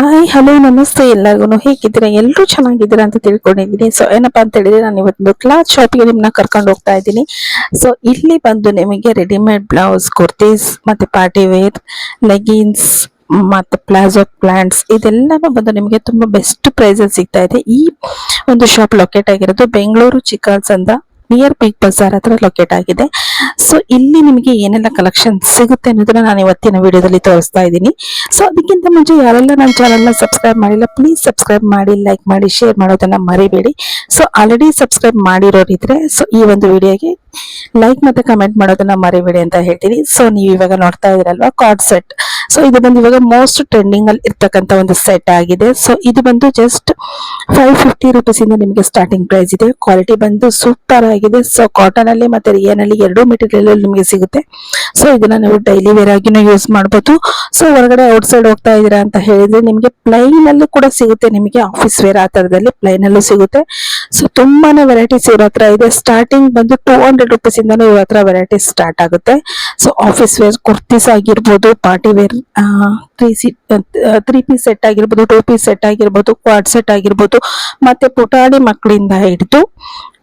Hi, hello, ನಮಸ್ತೆ ಎಲ್ಲರಿಗೂ ಹೇಗಿದ್ದೀರಾ? ಎಲ್ಲರೂ ಚೆನ್ನಾಗಿದ್ದೀರಾ ಅಂತ ತಿಳ್ಕೊಂಡಿದ್ದೀನಿ. ಸೊ ಏನಪ್ಪಾ ಅಂತ ಹೇಳಿದ್ರೆ ನಾನು ಇವತ್ತು ಕ್ಲಾತ್ ಶಾಪಿಗೆ ನಿಮ್ಮನ್ನ ಕರ್ಕೊಂಡು ಹೋಗ್ತಾ ಇದ್ದೀನಿ. ಸೊ ಇಲ್ಲಿ ಬಂದು ನಿಮಗೆ ರೆಡಿಮೇಡ್ ಬ್ಲೌಸ್ ಕುರ್ತೀಸ್ ಮತ್ತೆ ಪಾರ್ಟಿ ವೇರ್ ಲೆಗಿನ್ಸ್ ಮತ್ತೆ ಪ್ಲಾಜೋ ಪ್ಲಾಂಟ್ಸ್ ಇದೆಲ್ಲನೂ ಬಂದು ನಿಮಗೆ ತುಂಬಾ ಬೆಸ್ಟ್ ಪ್ರೈಸಲ್ಲಿ ಸಿಗ್ತಾ ಇದೆ. ಈ ಒಂದು ಶಾಪ್ ಲೊಕೇಟ್ ಆಗಿರೋದು ಬೆಂಗಳೂರು ಅಂತ. ನಿಯರ್ ಬಿಗ್ ಬಜಾರ್ ಹತ್ರ ಲೊಕೇಟ್ ಆಗಿದೆ. ಸೊ ಇಲ್ಲಿ ನಿಮಗೆ ಏನೆಲ್ಲ ಕಲೆಕ್ಷನ್ ಸಿಗುತ್ತೆ ಅನ್ನೋದನ್ನ ನಾನು ಇವತ್ತಿನ ವಿಡಿಯೋದಲ್ಲಿ ತೋರಿಸ್ತಾ ಇದ್ದೀನಿ. ಸೊ ಅದಕ್ಕಿಂತ ಮುಂಚೆ ಯಾರೆಲ್ಲ ನನ್ನ ಚಾನಲ್ನ ಸಬ್ಸ್ಕ್ರೈಬ್ ಮಾಡಿಲ್ಲ ಪ್ಲೀಸ್ ಸಬ್ಸ್ಕ್ರೈಬ್ ಮಾಡಿ ಲೈಕ್ ಮಾಡಿ ಶೇರ್ ಮಾಡೋದನ್ನ ಮರಿಬೇಡಿ. ಸೊ ಆಲ್ರೆಡಿ ಸಬ್ಸ್ಕ್ರೈಬ್ ಮಾಡಿರೋರಿದ್ರೆ ಸೊ ಈ ಒಂದು ವಿಡಿಯೋಗೆ ಲೈಕ್ ಮತ್ತೆ ಕಮೆಂಟ್ ಮಾಡೋದನ್ನ ಮರಿಬೇಡಿ ಅಂತ ಹೇಳ್ತೀನಿ. ಸೊ ನೀವು ಇವಾಗ ನೋಡ್ತಾ ಇದ್ರಲ್ವಾ ಕಾರ್ಡ್ ಸೆಟ್ ಸೊ ಇದು ಬಂದು ಇವಾಗ ಮೋಸ್ಟ್ ಟ್ರೆಂಡಿಂಗ್ ಅಲ್ಲಿ ಇರ್ತಕ್ಕಂತ ಒಂದು ಸೆಟ್ ಆಗಿದೆ. ಸೊ ಇದು ಬಂದು ಜಸ್ಟ್ ಫೈವ್ ಫಿಫ್ಟಿ ರುಪೀಸ್ ಇಂದ ನಿಮಗೆ ಸ್ಟಾರ್ಟಿಂಗ್ ಪ್ರೈಸ್ ಇದೆ. ಕ್ವಾಲಿಟಿ ಬಂದು ಸೂಪರ್ ಆಗಿದೆ. ಸೊ ಕಾಟನ್ ಅಲ್ಲಿ ಮತ್ತೆ ರಿಯನ್ ಅಲ್ಲಿ ಎರಡು ಮೆಟೀರಿಯಲ್ ಅಲ್ಲಿ ನಿಮಗೆ ಸಿಗುತ್ತೆ. ಸೊ ಇದನ್ನ ನೀವು ಡೈಲಿ ವೇರ್ ಆಗಿನೂ ಯೂಸ್ ಮಾಡಬಹುದು ಸೊ ಹೊರಗಡೆ ಔಟ್ ಸೈಡ್ ಹೋಗ್ತಾ ಇದೀರಾ ಅಂತ ಹೇಳಿದ್ರೆ ನಿಮಗೆ ಪ್ಲೈನ್ ಅಲ್ಲೂ ಕೂಡ ಸಿಗುತ್ತೆ. ನಿಮಗೆ ಆಫೀಸ್ ವೇರ್ ಆ ತರದಲ್ಲಿ ಪ್ಲೈನ್ ಅಲ್ಲೂ ಸಿಗುತ್ತೆ. ಸೊ ತುಂಬಾನೇ ವೆರೈಟೀಸ್ ಇವ್ರ ಹತ್ರ ಇದೆ. ಸ್ಟಾರ್ಟಿಂಗ್ ಬಂದು ಟೂ ಹಂಡ್ರೆಡ್ ರುಪೀಸ್ ಇಂದಾನು ಇವ್ರ ಹತ್ರ ವೆರೈಟೀಸ್ ಸ್ಟಾರ್ಟ್ ಆಗುತ್ತೆ. ಸೊ ಆಫೀಸ್ ವೇರ್ ಕುರ್ತೀಸ್ ಆಗಿರ್ಬೋದು party wear three three piece set ಆಗಿರ್ಬೋದು ಟೂ ಪೀಸ್ ಸೆಟ್ ಆಗಿರ್ಬೋದು ಕ್ವಾಡ್ ಸೆಟ್ ಆಗಿರ್ಬೋದು, ಮತ್ತೆ ಪುಟಾಣಿ ಮಕ್ಕಳಿಂದ ಹಿಡಿದು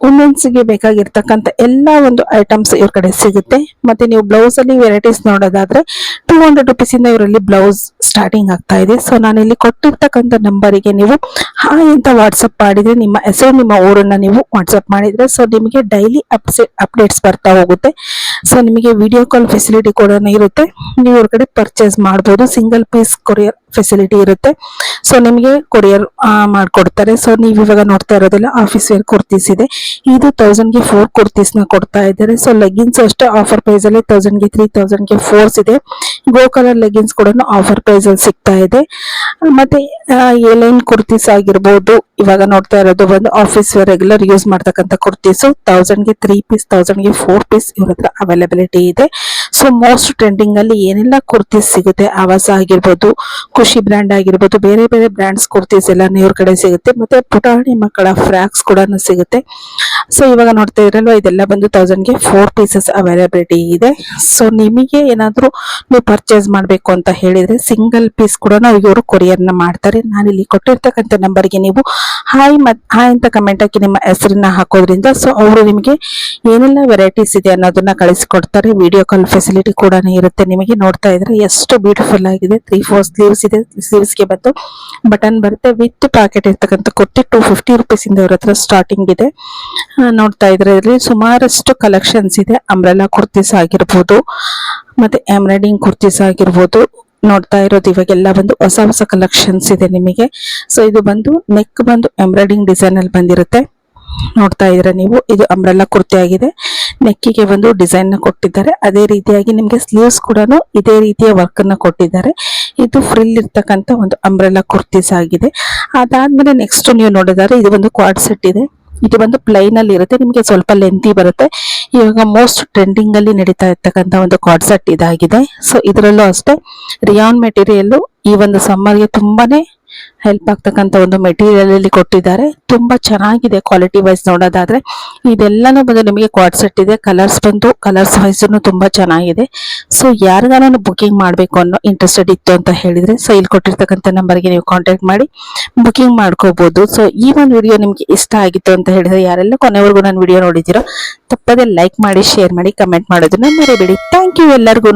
ವುಮೆನ್ಸ್ಗೆ ಬೇಕಾಗಿರ್ತಕ್ಕಂಥ ಎಲ್ಲ ಒಂದು ಐಟಮ್ಸ್ ಇವ್ರ ಕಡೆ ಸಿಗುತ್ತೆ. ಮತ್ತೆ ನೀವು ಬ್ಲೌಸ್ ಅಲ್ಲಿ ವೆರೈಟೀಸ್ ನೋಡೋದಾದ್ರೆ ಟೂ ಹಂಡ್ರೆಡ್ ರುಪೀಸಿಂದ ಇವರಲ್ಲಿ ಬ್ಲೌಸ್ ಸ್ಟಾರ್ಟಿಂಗ್ ಆಗ್ತಾ ಇದೆ. ಸೊ ನಾನು ಇಲ್ಲಿ ಕೊಟ್ಟಿರ್ತಕ್ಕಂಥ ನಂಬರಿಗೆ ನೀವು ಹಾಯ್ ಅಂತ ವಾಟ್ಸಪ್ ಮಾಡಿದ್ರೆ ನಿಮ್ಮ ಹೆಸರು, ನಿಮ್ಮ ಊರನ್ನ ನೀವು ವಾಟ್ಸಪ್ ಮಾಡಿದ್ರೆ ಸೊ ನಿಮಗೆ ಡೈಲಿ ಅಪ್ಡೇಟ್ಸ್ ಬರ್ತಾ ಹೋಗುತ್ತೆ. ಸೊ ನಿಮಗೆ ವಿಡಿಯೋ ಕಾಲ್ ಫೆಸಿಲಿಟಿ ಕೂಡ ಇರುತ್ತೆ. ನೀವು ಇವ್ರ ಕಡೆ ಪರ್ಚೇಸ್ ಮಾಡಬಹುದು ಸಿಂಗಲ್ ಪೀಸ್ ಕೊರಿಯರ್ ಫೆಸಿಲಿಟಿ ಇರುತ್ತೆ. ಸೊ ನಿಮಗೆ ಕೊರಿಯರ್ ಮಾಡಿಕೊಡ್ತಾರೆ. ಸೊ ನೀವು ಇವಾಗ ನೋಡ್ತಾ ಇರೋದಿಲ್ಲ ಆಫೀಸ್ ವೇರ್ ಕುರ್ತೀಸ್ ಇದೆ. ಇದು ತೌಸಂಡ್ಗೆ ಫೋರ್ ಕುರ್ತೀಸ್ನ ಕೊಡ್ತಾ ಇದ್ದಾರೆ. ಸೊ ಲೆಗಿನ್ಸ್ ಅಷ್ಟೇ ಆಫರ್ ಪ್ರೈಸ್ ಅಲ್ಲಿ ತೌಸಂಡ್ಗೆ ತ್ರೀ ತೌಸಂಡ್ಗೆ ಫೋರ್ಸ್ ಇದೆ. ಗೋ ಕಲರ್ ಲೆಗಿನ್ಸ್ ಕೂಡ ಆಫರ್ ಪ್ರೈಸ್ ಅಲ್ಲಿ ಸಿಗ್ತಾ ಇದೆ. ಮತ್ತೆ ಏಲೈನ್ ಕುರ್ತೀಸ್ ಆಗಿರ್ಬೋದು. ಇವಾಗ ನೋಡ್ತಾ ಇರೋದು ಒಂದು ಆಫೀಸ್ ರೆಗ್ಯುಲರ್ ಯೂಸ್ ಮಾಡ್ತಕ್ಕಂಥ ಕುರ್ತೀಸ್ ತೌಸಂಡ್ಗೆ ತ್ರೀ ಪೀಸ್ ತೌಸಂಡ್ಗೆ ಫೋರ್ ಪೀಸ್ ಇವ್ರ ಹತ್ರ ಅವೈಲಬಿಲಿಟಿ ಇದೆ. ಸೊ ಮೋಸ್ಟ್ ಟ್ರೆಂಡಿಂಗ್ ಅಲ್ಲಿ ಏನೆಲ್ಲ ಕುರ್ತೀಸ್ ಸಿಗುತ್ತೆ? ಆವಾಸ ಆಗಿರ್ಬೋದು ಖುಷಿ ಬ್ರ್ಯಾಂಡ್ ಆಗಿರ್ಬೋದು, ಬೇರೆ ಬೇರೆ ಬ್ರ್ಯಾಂಡ್ಸ್ ಕುರ್ತೀಸ್ ಎಲ್ಲ ಇವ್ರ ಕಡೆ ಸಿಗುತ್ತೆ. ಮತ್ತೆ ಪುಟಾಣಿ ಮಕ್ಕಳ ಫ್ರಾಕ್ಸ್ ಕೂಡ ಸಿಗುತ್ತೆ. ಸೊ ಇವಾಗ ನೋಡ್ತಾ ಇದ್ರಲ್ವ, ಇದೆಲ್ಲ ಬಂದು ತೌಸಂಡ್ಗೆ ಫೋರ್ ಪೀಸಸ್ ಅವೈಲಬಿಲಿಟಿ ಇದೆ. ಸೊ ನಿಮಗೆ ಏನಾದರೂ ನೀವು ಪರ್ಚೇಸ್ ಮಾಡಬೇಕು ಅಂತ ಹೇಳಿದ್ರೆ ಸಿಂಗಲ್ ಪೀಸ್ ಕೂಡ ಇವರು ಕೊರಿಯರ್ನ ಮಾಡ್ತಾರೆ. ನಾನು ಇಲ್ಲಿ ಕೊಟ್ಟಿರ್ತಕ್ಕಂಥ ನಂಬರ್ಗೆ ನೀವು ಹಾಯ್ ಮತ್ ಹಾಯ್ ಅಂತ ಕಮೆಂಟ್ ಹಾಕಿ ನಿಮ್ಮ ಹೆಸರನ್ನ ಹಾಕೋದ್ರಿಂದ ಸೊ ಅವರು ನಿಮಗೆ ಏನೆಲ್ಲ ವೆರೈಟೀಸ್ ಇದೆ ಅನ್ನೋದನ್ನ ಕಳಿಸಿಕೊಡ್ತಾರೆ. ವಿಡಿಯೋ ಕಾಲ್ ಫೆಸಿಲಿಟಿ ಕೂಡ ಇರುತ್ತೆ ನಿಮಗೆ. ನೋಡ್ತಾ ಇದ್ರೆ ಎಷ್ಟು ಬ್ಯೂಟಿಫುಲ್ ಆಗಿದೆ. ತ್ರೀ ಫೋರ್ ಸ್ಲೀವ್ಸ್ ಇದೆ. ಸ್ಲೀವ್ಸ್ಗೆ ಬಂದು ಬಟನ್ ಬರುತ್ತೆ. ವಿತ್ ಪ್ಯಾಕೆಟ್ ಇರ್ತಕ್ಕಂಥ ಕುರ್ತಿ ಟೂ ಫಿಫ್ಟಿ ರುಪೀಸಿಂದ ಇವ್ರ ಹತ್ರ ಸ್ಟಾರ್ಟಿಂಗ್ ಇದೆ. ನೋಡ್ತಾ ಇದ್ರೆ ಇಲ್ಲಿ ಸುಮಾರಷ್ಟು ಕಲೆಕ್ಷನ್ಸ್ ಇದೆ. ಅಂಬ್ರೆಲಾ ಕುರ್ತೀಸ್ ಆಗಿರ್ಬೋದು, ಮತ್ತೆ ಎಂಬ್ರಾಯ್ಡಿಂಗ್ ಕುರ್ತೀಸ್ ಆಗಿರ್ಬೋದು. ನೋಡ್ತಾ ಇರೋದು ಇವಾಗೆಲ್ಲ ಬಂದು ಹೊಸ ಹೊಸ ಕಲೆಕ್ಷನ್ಸ್ ಇದೆ ನಿಮಗೆ. ಸೊ ಇದು ಬಂದು ನೆಕ್ ಬಂದು ಎಂಬ್ರಾಯ್ಡಿಂಗ್ ಡಿಸೈನ್ ಅಲ್ಲಿ ಬಂದಿರುತ್ತೆ. ನೋಡ್ತಾ ಇದ್ರೆ ನೀವು, ಇದು ಅಂಬ್ರೆಲಾ ಕುರ್ತಿ ಆಗಿದೆ. ನೆಕ್ಕಿಗೆ ಒಂದು ಡಿಸೈನ್ನ ಕೊಟ್ಟಿದ್ದಾರೆ. ಅದೇ ರೀತಿಯಾಗಿ ನಿಮಗೆ ಸ್ಲೀವ್ಸ್ ಕೂಡ ಇದೇ ರೀತಿಯ ವರ್ಕ್ ಅನ್ನ ಕೊಟ್ಟಿದ್ದಾರೆ. ಇದು ಫ್ರಿಲ್ ಇರ್ತಕ್ಕಂಥ ಒಂದು ಅಂಬ್ರೆಲಾ ಕುರ್ತೀಸ್ ಆಗಿದೆ. ಅದಾದ್ಮೇಲೆ ನೆಕ್ಸ್ಟ್ ನೀವು ನೋಡಿದರೆ ಇದು ಒಂದು ಕ್ವಾಡ್ ಸೆಟ್ ಇದೆ. ಇದು ಬಂದು ಪ್ಲೈನ್ ಅಲ್ಲಿ ಇರುತ್ತೆ, ನಿಮಗೆ ಸ್ವಲ್ಪ ಲೆಂತಿ ಬರುತ್ತೆ. ಇವಾಗ ಮೋಸ್ಟ್ ಟ್ರೆಂಡಿಂಗ್ ಅಲ್ಲಿ ನಡೀತಾ ಇರ್ತಕ್ಕಂತ ಒಂದು ಕಾರ್ಡ್ ಇದಾಗಿದೆ. ಸೊ ಇದರಲ್ಲೂ ಅಷ್ಟೇ ರಿಯಾನ್ ಮೆಟೀರಿಯಲ್ ಈ ಒಂದು ಸಮ್ಮರ್ಗೆ ತುಂಬಾನೇ ಹೆಲ್ಪ್ ಆಗ್ತಕ್ಕಂಥ ಒಂದು ಮೆಟೀರಿಯಲ್ ಅಲ್ಲಿ ಕೊಟ್ಟಿದ್ದಾರೆ. ತುಂಬಾ ಚೆನ್ನಾಗಿದೆ ಕ್ವಾಲಿಟಿ ವೈಸ್ ನೋಡೋದಾದ್ರೆ. ಇದೆಲ್ಲಾನು ಬಂದು ನಿಮಗೆ ಕ್ವಾಡ್ ಸೆಟ್ ಇದೆ. ಕಲರ್ಸ್ ಬಂದು ಕಲರ್ಸ್ ವೈಸ್ ತುಂಬಾ ಚೆನ್ನಾಗಿದೆ. ಸೊ ಯಾರಿಗಾನ ಬುಕಿಂಗ್ ಮಾಡಬೇಕು ಅನ್ನೋ ಇಂಟ್ರೆಸ್ಟೆಡ್ ಇತ್ತು ಅಂತ ಹೇಳಿದ್ರೆ ಸೊ ಇಲ್ಲಿ ಕೊಟ್ಟಿರ್ತಕ್ಕಂಥ ನಂಬರ್ಗೆ ನೀವು ಕಾಂಟ್ಯಾಕ್ಟ್ ಮಾಡಿ ಬುಕಿಂಗ್ ಮಾಡ್ಕೋಬಹುದು ಸೊ ಈ ಒಂದು ವಿಡಿಯೋ ನಿಮ್ಗೆ ಇಷ್ಟ ಆಗಿತ್ತು ಅಂತ ಹೇಳಿದ್ರೆ, ಯಾರೆಲ್ಲ ಕೊನೆವರೆಗೂ ನಾನು ವಿಡಿಯೋ ನೋಡಿದಿರೋ ತಪ್ಪದೇ ಲೈಕ್ ಮಾಡಿ ಶೇರ್ ಮಾಡಿ ಕಮೆಂಟ್ ಮಾಡೋದನ್ನ ಮರಿಬೇಡಿ. ಥ್ಯಾಂಕ್ ಯು ಎಲ್ಲರಿಗೂ